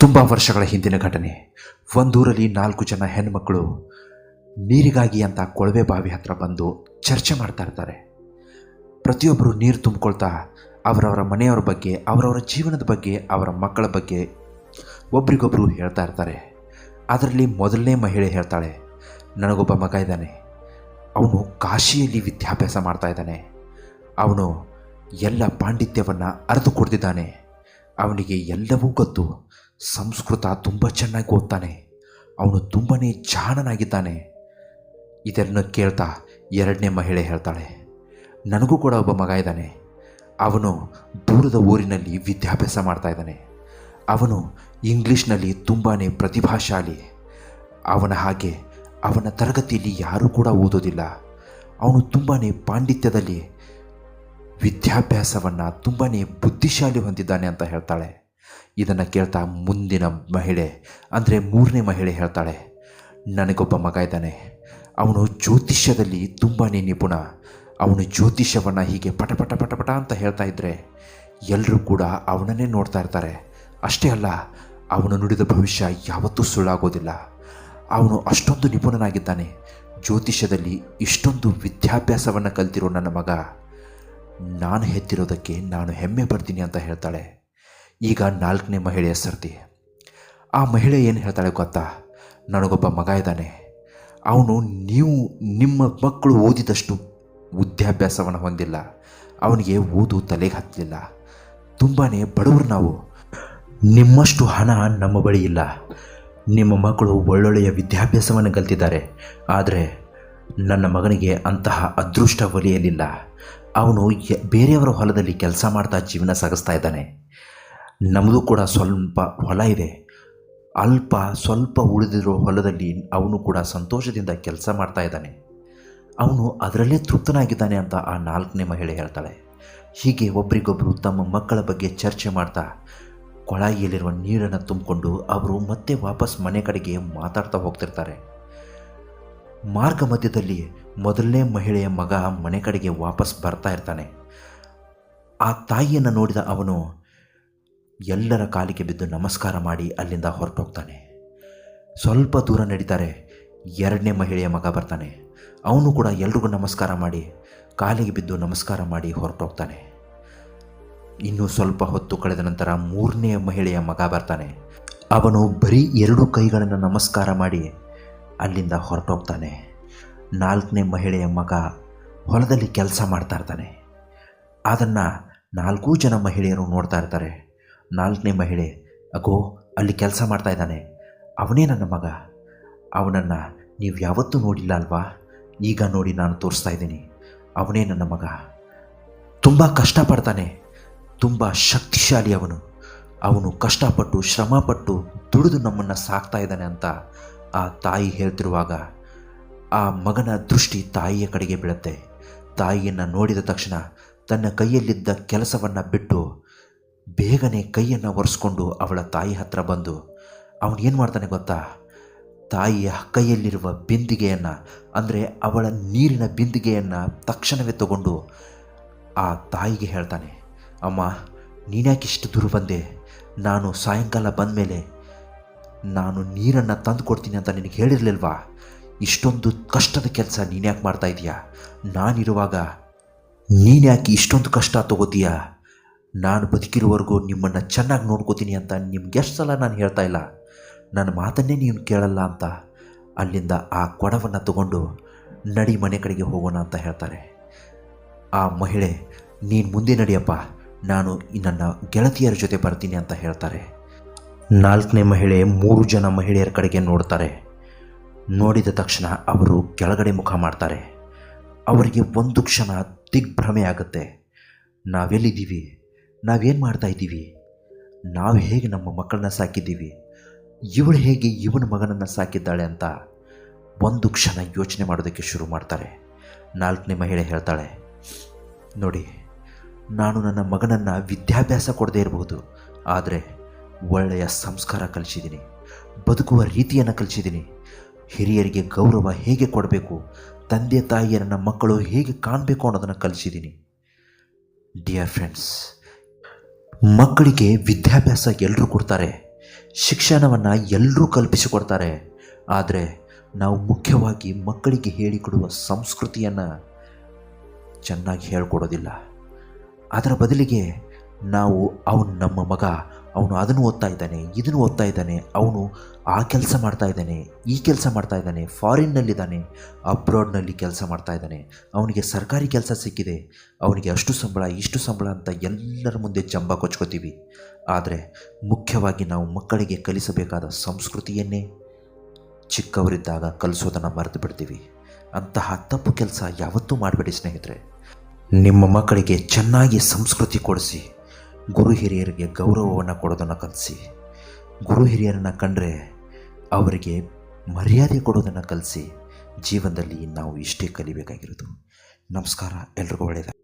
ತುಂಬ ವರ್ಷಗಳ ಹಿಂದಿನ ಘಟನೆ. ಒಂದೂರಲ್ಲಿ ನಾಲ್ಕು ಜನ ಹೆಣ್ಮಕ್ಳು ನೀರಿಗಾಗಿ ಅಂತ ಕೊಳವೆ ಬಾವಿ ಹತ್ರ ಬಂದು ಚರ್ಚೆ ಮಾಡ್ತಾ ಇರ್ತಾರೆ. ಪ್ರತಿಯೊಬ್ಬರು ನೀರು ತುಂಬಿಕೊಳ್ತಾ ಅವರವರ ಮನೆಯವರ ಬಗ್ಗೆ, ಅವರವರ ಜೀವನದ ಬಗ್ಗೆ, ಅವರ ಮಕ್ಕಳ ಬಗ್ಗೆ ಒಬ್ರಿಗೊಬ್ಬರು ಹೇಳ್ತಾ ಇರ್ತಾರೆ. ಅದರಲ್ಲಿ ಮೊದಲನೇ ಮಹಿಳೆ ಹೇಳ್ತಾಳೆ, ನನಗೊಬ್ಬ ಮಗ ಇದ್ದಾನೆ. ಅವನು ಕಾಶಿಯಲ್ಲಿ ವಿದ್ಯಾಭ್ಯಾಸ ಮಾಡ್ತಾ ಇದ್ದಾನೆ. ಅವನು ಎಲ್ಲ ಪಾಂಡಿತ್ಯವನ್ನು ಅರಿದು ಕೊಡ್ತಿದ್ದಾನೆ. ಅವನಿಗೆ ಎಲ್ಲವೂ ಗೊತ್ತು. ಸಂಸ್ಕೃತ ತುಂಬ ಚೆನ್ನಾಗಿ ಓದ್ತಾನೆ. ಅವನು ತುಂಬಾ ಜಾಣನಾಗಿದ್ದಾನೆ. ಇದನ್ನು ಕೇಳ್ತಾ ಎರಡನೇ ಮಹಿಳೆ ಹೇಳ್ತಾಳೆ, ನನಗೂ ಕೂಡ ಒಬ್ಬ ಮಗ ಇದ್ದಾನೆ. ಅವನು ದೂರದ ಊರಿನಲ್ಲಿ ವಿದ್ಯಾಭ್ಯಾಸ ಮಾಡ್ತಾ ಇದ್ದಾನೆ. ಅವನು ಇಂಗ್ಲೀಷ್ನಲ್ಲಿ ತುಂಬಾ ಪ್ರತಿಭಾಶಾಲಿ. ಅವನ ಹಾಗೆ ಅವನ ತರಗತಿಯಲ್ಲಿ ಯಾರೂ ಕೂಡ ಓದೋದಿಲ್ಲ. ಅವನು ತುಂಬಾ ಪಾಂಡಿತ್ಯದಲ್ಲಿ ವಿದ್ಯಾಭ್ಯಾಸವನ್ನು ತುಂಬಾ ಬುದ್ಧಿಶಾಲಿ ಹೊಂದಿದ್ದಾನೆ ಅಂತ ಹೇಳ್ತಾಳೆ. ಇದನ್ನು ಕೇಳ್ತಾ ಮುಂದಿನ ಮಹಿಳೆ, ಅಂದರೆ ಮೂರನೇ ಮಹಿಳೆ ಹೇಳ್ತಾಳೆ, ನನಗೊಬ್ಬ ಮಗ ಇದ್ದಾನೆ. ಅವನು ಜ್ಯೋತಿಷ್ಯದಲ್ಲಿ ತುಂಬಾ ನಿಪುಣ. ಅವನು ಜ್ಯೋತಿಷ್ಯವನ್ನು ಹೀಗೆ ಪಟ ಪಟ ಪಟ ಪಟ ಅಂತ ಹೇಳ್ತಾ ಇದ್ದರೆ ಎಲ್ಲರೂ ಕೂಡ ಅವನನ್ನೇ ನೋಡ್ತಾ ಇರ್ತಾರೆ. ಅಷ್ಟೇ ಅಲ್ಲ, ಅವನು ನುಡಿದ ಭವಿಷ್ಯ ಯಾವತ್ತೂ ಸುಳ್ಳಾಗೋದಿಲ್ಲ. ಅವನು ಅಷ್ಟೊಂದು ನಿಪುಣನಾಗಿದ್ದಾನೆ. ಜ್ಯೋತಿಷ್ಯದಲ್ಲಿ ಇಷ್ಟೊಂದು ವಿದ್ಯಾಭ್ಯಾಸವನ್ನು ಕಲ್ತಿರೋ ನನ್ನ ಮಗ. ನಾನು ಹೆತ್ತಿರೋದಕ್ಕೆ ನಾನು ಹೆಮ್ಮೆ ಪಡ್ತೀನಿ ಅಂತ ಹೇಳ್ತಾಳೆ. ಈಗ ನಾಲ್ಕನೇ ಮಹಿಳೆಯ ಸರ್ತಿ. ಆ ಮಹಿಳೆ ಏನು ಹೇಳ್ತಾಳೆ ಗೊತ್ತಾ? ನನಗೊಬ್ಬ ಮಗ ಇದ್ದಾನೆ. ಅವನು ನೀವು ನಿಮ್ಮ ಮಕ್ಕಳು ಓದಿದಷ್ಟು ವಿದ್ಯಾಭ್ಯಾಸವನ್ನು ಹೊಂದಿಲ್ಲ. ಅವನಿಗೆ ಓದು ತಲೆಗೆ ಹತ್ತಲಿಲ್ಲ. ತುಂಬಾ ಬಡವರು ನಾವು. ನಿಮ್ಮಷ್ಟು ಹಣ ನಮ್ಮ ಬಳಿ ಇಲ್ಲ. ನಿಮ್ಮ ಮಕ್ಕಳು ಒಳ್ಳೊಳ್ಳೆಯ ವಿದ್ಯಾಭ್ಯಾಸವನ್ನು ಕಲ್ತಿದ್ದಾರೆ. ಆದರೆ ನನ್ನ ಮಗನಿಗೆ ಅಂತಹ ಅದೃಷ್ಟ ಒಲಿಯಲಿಲ್ಲ ಅವನು ಬೇರೆಯವರ ಹೊಲದಲ್ಲಿ ಕೆಲಸ ಮಾಡ್ತಾ ಜೀವನ ಸಾಗಿಸ್ತಾ ಇದ್ದಾನೆ. ನಮ್ಮದು ಕೂಡ ಸ್ವಲ್ಪ ಹೊಲ ಇದೆ. ಅಲ್ಪ ಸ್ವಲ್ಪ ಉಳಿದಿರೋ ಹೊಲದಲ್ಲಿ ಅವನು ಕೂಡ ಸಂತೋಷದಿಂದ ಕೆಲಸ ಮಾಡ್ತಾ ಇದ್ದಾನೆ. ಅವನು ಅದರಲ್ಲೇ ತೃಪ್ತನಾಗಿದ್ದಾನೆ ಅಂತ ಆ ನಾಲ್ಕನೇ ಮಹಿಳೆ ಹೇಳ್ತಾಳೆ. ಹೀಗೆ ಒಬ್ರಿಗೊಬ್ಬರು ತಮ್ಮ ಮಕ್ಕಳ ಬಗ್ಗೆ ಚರ್ಚೆ ಮಾಡ್ತಾ ಕೊಳಾಯಿಯಲ್ಲಿರುವ ನೀರನ್ನು ತುಂಬಿಕೊಂಡು ಅವರು ಮತ್ತೆ ವಾಪಸ್ ಮನೆ ಕಡೆಗೆ ಮಾತಾಡ್ತಾ ಹೋಗ್ತಿರ್ತಾರೆ. ಮಾರ್ಗ ಮಧ್ಯದಲ್ಲಿ ಮೊದಲನೇ ಮಹಿಳೆಯ ಮಗ ಮನೆ ಕಡೆಗೆ ವಾಪಸ್ ಬರ್ತಾ ಇರ್ತಾನೆ. ಆ ತಾಯಿಯನ್ನು ನೋಡಿದ ಅವನು ಎಲ್ಲರ ಕಾಲಿಗೆ ಬಿದ್ದು ನಮಸ್ಕಾರ ಮಾಡಿ ಅಲ್ಲಿಂದ ಹೊರಟೋಗ್ತಾನೆ. ಸ್ವಲ್ಪ ದೂರ ನಡೀತಾರೆ ಎರಡನೇ ಮಹಿಳೆಯ ಮಗ ಬರ್ತಾನೆ. ಅವನು ಕೂಡ ಎಲ್ರಿಗೂ ನಮಸ್ಕಾರ ಮಾಡಿ, ಕಾಲಿಗೆ ಬಿದ್ದು ನಮಸ್ಕಾರ ಮಾಡಿ ಹೊರಟೋಗ್ತಾನೆ. ಇನ್ನು ಸ್ವಲ್ಪ ಹೊತ್ತು ಕಳೆದ ನಂತರ ಮೂರನೇ ಮಹಿಳೆಯ ಮಗ ಬರ್ತಾನೆ. ಅವನು ಬರೀ ಎರಡು ಕೈಗಳನ್ನು ನಮಸ್ಕಾರ ಮಾಡಿ ಅಲ್ಲಿಂದ ಹೊರಟೋಗ್ತಾನೆ. ನಾಲ್ಕನೇ ಮಹಿಳೆಯ ಮಗ ಹೊಲದಲ್ಲಿ ಕೆಲಸ ಮಾಡ್ತಾ ಇರ್ತಾನೆ. ಅದನ್ನು ನಾಲ್ಕೂ ಜನ ಮಹಿಳೆಯರು ನೋಡ್ತಾ ಇರ್ತಾರೆ. ನಾಲ್ಕನೇ ಮಹಿಳೆ, ಅಗೋ, ಅಲ್ಲಿ ಕೆಲಸ ಮಾಡ್ತಾ ಇದ್ದಾನೆ. ಅವನೇ ನನ್ನ ಮಗ. ಅವನನ್ನು ನೀವು ಯಾವತ್ತೂ ನೋಡಿಲ್ಲ ಅಲ್ವಾ? ಈಗ ನೋಡಿ ನಾನು ತೋರಿಸ್ತಾ ಇದ್ದೀನಿ. ಅವನೇ ನನ್ನ ಮಗ. ತುಂಬ ಕಷ್ಟಪಡ್ತಾನೆ. ತುಂಬ ಶಕ್ತಿಶಾಲಿ ಅವನು. ಅವನು ಕಷ್ಟಪಟ್ಟು, ಶ್ರಮಪಟ್ಟು ದುಡಿದು ನಮ್ಮನ್ನು ಸಾಕ್ತಾ ಇದ್ದಾನೆ ಅಂತ ಆ ತಾಯಿ ಹೇಳ್ತಿರುವಾಗ ಆ ಮಗನ ದೃಷ್ಟಿ ತಾಯಿಯ ಕಡೆಗೆ ಬೀಳುತ್ತೆ. ತಾಯಿಯನ್ನು ನೋಡಿದ ತಕ್ಷಣ ತನ್ನ ಕೈಯಲ್ಲಿದ್ದ ಕೆಲಸವನ್ನು ಬಿಟ್ಟು ಬೇಗನೆ ಕೈಯನ್ನು ಒರೆಸ್ಕೊಂಡು ಅವಳ ತಾಯಿ ಹತ್ರ ಬಂದು, ಅವನು ಏನು ಮಾಡ್ತಾನೆ ಗೊತ್ತಾ? ತಾಯಿಯ ಕೈಯಲ್ಲಿರುವ ಬಿಂದಿಗೆಯನ್ನು, ಅಂದರೆ ಅವಳ ನೀರಿನ ಬಿಂದಿಗೆಯನ್ನು ತಕ್ಷಣವೇ ತಗೊಂಡು ಆ ತಾಯಿಗೆ ಹೇಳ್ತಾನೆ, ಅಮ್ಮ ನೀನ್ಯಾಕಿಷ್ಟು ದೂರ ಬಂದೆ? ನಾನು ಸಾಯಂಕಾಲ ಬಂದ ಮೇಲೆ ನಾನು ನೀರನ್ನು ತಂದು ಕೊಡ್ತೀನಿ ಅಂತ ನಿನಗೆ ಹೇಳಿರಲಿಲ್ವಾ? ಇಷ್ಟೊಂದು ಕಷ್ಟದ ಕೆಲಸ ನೀನ್ಯಾಕೆ ಮಾಡ್ತಾ ಇದೀಯಾ? ನಾನಿರುವಾಗ ನೀನ್ಯಾಕೆ ಇಷ್ಟೊಂದು ಕಷ್ಟ ತಗೋತೀಯಾ? ನಾನು ಬದುಕಿರುವವರೆಗೂ ನಿಮ್ಮನ್ನು ಚೆನ್ನಾಗಿ ನೋಡ್ಕೋತೀನಿ ಅಂತ ನಿಮ್ಗೆ ಎಷ್ಟು ಸಲ ನಾನು ಹೇಳ್ತಾ ಇಲ್ಲ. ನನ್ನ ಮಾತನ್ನೇ ನೀವು ಕೇಳಲ್ಲ ಅಂತ ಅಲ್ಲಿಂದ ಆ ಕೊಡವನ್ನು ತಗೊಂಡು ನಡಿ ಮನೆ ಕಡೆಗೆ ಹೋಗೋಣ ಅಂತ ಹೇಳ್ತಾರೆ. ಆ ಮಹಿಳೆ, ನೀನು ಮುಂದೆ ನಡಿಯಪ್ಪ, ನಾನು ನನ್ನ ಗೆಳತಿಯರ ಜೊತೆ ಬರ್ತೀನಿ ಅಂತ ಹೇಳ್ತಾರೆ. ನಾಲ್ಕನೇ ಮಹಿಳೆ ಮೂರು ಜನ ಮಹಿಳೆಯರ ಕಡೆಗೆ ನೋಡ್ತಾರೆ. ನೋಡಿದ ತಕ್ಷಣ ಅವರು ಕೆಳಗಡೆ ಮುಖ ಮಾಡ್ತಾರೆ. ಅವರಿಗೆ ಒಂದು ಕ್ಷಣ ದಿಗ್ಭ್ರಮೆ ಆಗುತ್ತೆ. ನಾವೆಲ್ಲಿದ್ದೀವಿ? ನಾವೇನು ಮಾಡ್ತಾ ಇದ್ದೀವಿ? ನಾವು ಹೇಗೆ ನಮ್ಮ ಮಕ್ಕಳನ್ನ ಸಾಕಿದ್ದೀವಿ? ಇವಳು ಹೇಗೆ ಇವನ ಮಗನನ್ನು ಸಾಕಿದ್ದಾಳೆ ಅಂತ ಒಂದು ಕ್ಷಣ ಯೋಚನೆ ಮಾಡೋದಕ್ಕೆ ಶುರು ಮಾಡ್ತಾರೆ. ನಾಲ್ಕನೇ ಮಹಿಳೆ ಹೇಳ್ತಾಳೆ, ನೋಡಿ, ನಾನು ನನ್ನ ಮಗನನ್ನು ವಿದ್ಯಾಭ್ಯಾಸ ಕೊಡದೇ ಇರಬಹುದು, ಆದರೆ ಒಳ್ಳೆಯ ಸಂಸ್ಕಾರ ಕಲಿಸಿದ್ದೀನಿ, ಬದುಕುವ ರೀತಿಯನ್ನು ಕಲಿಸಿದ್ದೀನಿ. ಹಿರಿಯರಿಗೆ ಗೌರವ ಹೇಗೆ ಕೊಡಬೇಕು, ತಂದೆ ತಾಯಿಯ ನನ್ನ ಮಕ್ಕಳು ಹೇಗೆ ಕಾಣಬೇಕು ಅನ್ನೋದನ್ನು ಕಲಿಸಿದ್ದೀನಿ. ಡಿಯರ್ ಫ್ರೆಂಡ್ಸ್ ಮಕ್ಕಳಿಗೆ ವಿದ್ಯಾಭ್ಯಾಸ ಎಲ್ಲರೂ ಕೊಡ್ತಾರೆ. ಶಿಕ್ಷಣವನ್ನು ಎಲ್ಲರೂ ಕಲ್ಪಿಸಿಕೊಡ್ತಾರೆ. ಆದರೆ ನಾವು ಮುಖ್ಯವಾಗಿ ಮಕ್ಕಳಿಗೆ ಹೇಳಿಕೊಡುವ ಸಂಸ್ಕೃತಿಯನ್ನು ಚೆನ್ನಾಗಿ ಹೇಳ್ಕೊಡೋದಿಲ್ಲ. ಅದರ ಬದಲಿಗೆ ನಾವು ಅವನು ನಮ್ಮ ಮಗ ಅವನು ಅದನ್ನು ಓದ್ತಾ ಇದ್ದಾನೆ, ಇದನ್ನು ಓದ್ತಾ ಇದ್ದಾನೆ, ಅವನು ಆ ಕೆಲಸ ಮಾಡ್ತಾ ಇದ್ದಾನೆ, ಈ ಕೆಲಸ ಮಾಡ್ತಾ ಇದ್ದಾನೆ, ಫಾರಿನ್ನಲ್ಲಿದ್ದಾನೆ, ಅಬ್ರಾಡ್ನಲ್ಲಿ ಕೆಲಸ ಮಾಡ್ತಾ ಇದ್ದಾನೆ. ಅವನಿಗೆ ಸರ್ಕಾರಿ ಕೆಲಸ ಸಿಕ್ಕಿದೆ, ಅವನಿಗೆ ಅಷ್ಟು ಸಂಬಳ, ಇಷ್ಟು ಸಂಬಳ ಅಂತ ಎಲ್ಲರ ಮುಂದೆ ಜಂಬ ಕೊಚ್ಕೋತೀವಿ. ಆದರೆ ಮುಖ್ಯವಾಗಿ ನಾವು ಮಕ್ಕಳಿಗೆ ಕಲಿಸಬೇಕಾದ ಸಂಸ್ಕೃತಿಯನ್ನೇ ಚಿಕ್ಕವರಿದ್ದಾಗ ಕಲಿಸೋದನ್ನು ಮರೆತು ಬಿಡ್ತೀವಿ. ಅಂತಹ ತಪ್ಪು ಕೆಲಸ ಯಾವತ್ತೂ ಮಾಡಬೇಡಿ ಸ್ನೇಹಿತರೆ. ನಿಮ್ಮ ಮಕ್ಕಳಿಗೆ ಚೆನ್ನಾಗಿ ಸಂಸ್ಕೃತಿ ಕೊಡಿಸಿ. ಗುರು ಹಿರಿಯರಿಗೆ ಗೌರವವನ್ನು ಕೊಡೋದನ್ನು ಕಲಿಸಿ. ಗುರು ಹಿರಿಯರನ್ನು ಕಂಡ್ರೆ ಅವರಿಗೆ ಮರ್ಯಾದೆ ಕೊಡೋದನ್ನು ಕಲಿಸಿ ಜೀವನದಲ್ಲಿ ನಾವು ಇಷ್ಟೇ ಕಲಿಬೇಕಾಗಿರೋದು. ನಮಸ್ಕಾರ, ಎಲ್ರಿಗೂ ಒಳ್ಳೆಯದು